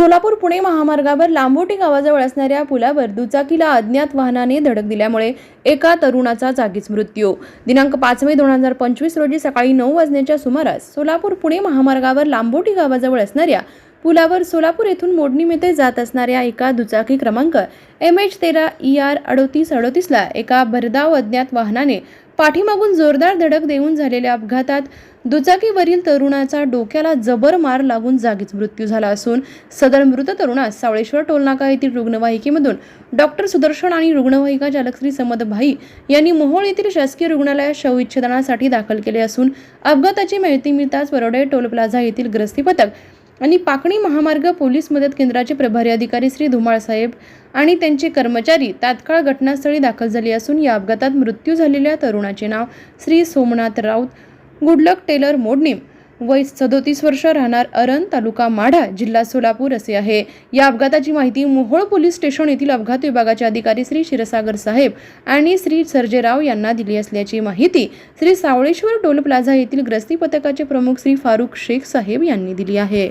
सोलापूर पुणे महामार्गावर लांबोटी गावाजवळ असणाऱ्या पुलावर दुचाकीला अज्ञात वाहनाने धडक दिल्यामुळे एका तरुणाचा जागीच मृत्यू. दिनांक पाच मे दोन हजार पंचवीस रोजी सकाळी नऊ वाजण्याच्या सुमारास सोलापूर पुणे महामार्गावर लांबोटी गावाजवळ असणाऱ्या पुलावर सोलापूर येथून मोडणीमध्ये जात असणाऱ्या एका दुचाकी क्रमांक एम एच तेरा ई आर अडोतीस अडोतीसला एका भरधाव अज्ञात वाहनाने पाठीमागून जोरदार धडक देऊन झालेल्या अपघातात दुचाकीवरील तरुणाचा डोक्याला जबर मार लागून जागीच मृत्यू झाला असून सदर मृत तरुणास सावळेश्वर टोलनाका येथील रुग्णवाहिकेमधून डॉक्टर सुदर्शन आणि रुग्णवाहिका चालक श्री समद भाई यांनी मोहोळ येथील शासकीय रुग्णालयात शवविच्छेदनासाठी दाखल केले असून अपघाताची माहिती मिळताच वरोडे टोल प्लाझा येथील ग्रस्ती पथक आणि पाकणी महामार्ग पोलीस मदत केंद्राचे प्रभारी अधिकारी श्री धुमाळ साहेब आणि त्यांचे कर्मचारी तात्काळ घटनास्थळी दाखल झाले असून या अपघातात मृत्यू झालेल्या तरुणाचे नाव Shri Somnath Raut good luck tailor मोडणीम वय सदोतीस वर्ष राहणार अरण तालुका माढा जिल्हा सोलापूर असे आहे. या अपघाताची माहिती मोहोळ पोलीस स्टेशन येथील अपघात विभागाचे अधिकारी श्री क्षीरसागर साहेब आणि श्री सर्जेराव यांना दिली असल्याची माहिती श्री सावळेश्वर टोल प्लाझा येथील ग्रस्ती पथकाचे प्रमुख श्री फारुख शेख साहेब यांनी दिली आहे.